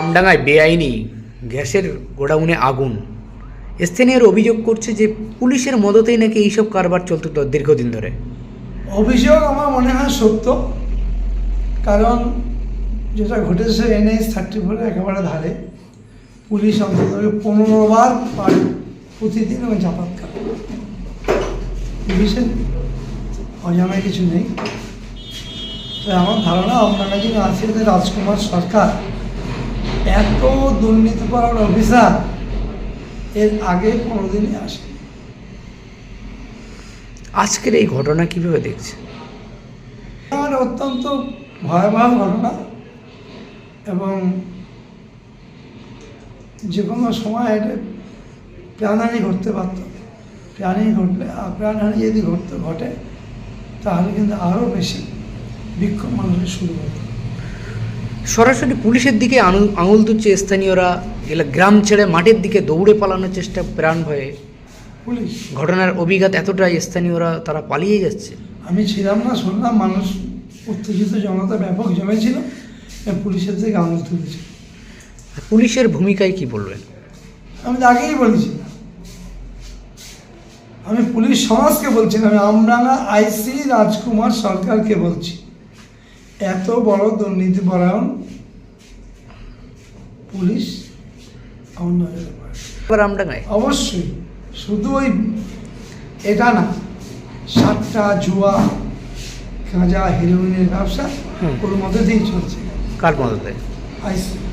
আমডাঙ্গায় বেআইনি গ্যাসের গোডাউনে আগুন। স্থানীয়র অভিযোগ করছে যে পুলিশের মদতেই নাকি এইসব কারবার চলতো দীর্ঘদিন ধরে। অভিযোগ আমার মনে হয় সত্য। কারণ যেটা ঘটেছে এনএস থার্টি ফোরের একেবারে ধারে, পুলিশ অন্তত পনেরো বার পার প্রতিদিন ওই করে। পুলিশের অজানা কিছু নেই। তো আমার ধারণা আপনারা যিনি আছেন, রাজকুমার সরকার এত দুর্নীতি করার অফিসার এর আগে কোনোদিনই আসে আজকের এই ঘটনা কীভাবে দেখছে আমার অত্যন্ত ভয়াবহ ঘটনা এবং যে কোনো সময় এটা প্রাণহানি ঘটতে পারত। প্রাণহানি ঘটলে আর প্রাণহানি যদি ঘটতে ঘটে তাহলে কিন্তু আরও বেশি বিক্ষোভ মানুষের শুরু হতো। সরাসরি পুলিশের দিকে আঙুল- তুলছে স্থানীয়রা। এলা গ্রাম ছেড়ে মাঠের দিকে দৌড়ে পালানোর চেষ্টা প্রাণ ভয়ে। পুলিশ। ঘটনার অভিঘাত এতটাই স্থানীয়রা তারা পালিয়ে যাচ্ছে। আমি ছিলাম না শুনলাম মানুষ উত্তেজিত জনতা ব্যাপক জমেছিল পুলিশের থেকে আঙুল তুলেছে। পুলিশের ভূমিকায় কি বলবেন? আমি তো আগেই বলেছি আমি পুলিশ সমাজকে বলছি না, আমি আমরাঙ্গা আইসি রাজকুমার সরকারকে বলছি। এত বড় দুর্নীতি পরায়ণ পুলিশ অবশ্যই। শুধু ওই এটা না সাতটা জুয়া গাঁজা হেরোইনের ব্যবসা। ওর মধ্যে দিয়েই চলছে। কার মধ্যে? আইসি।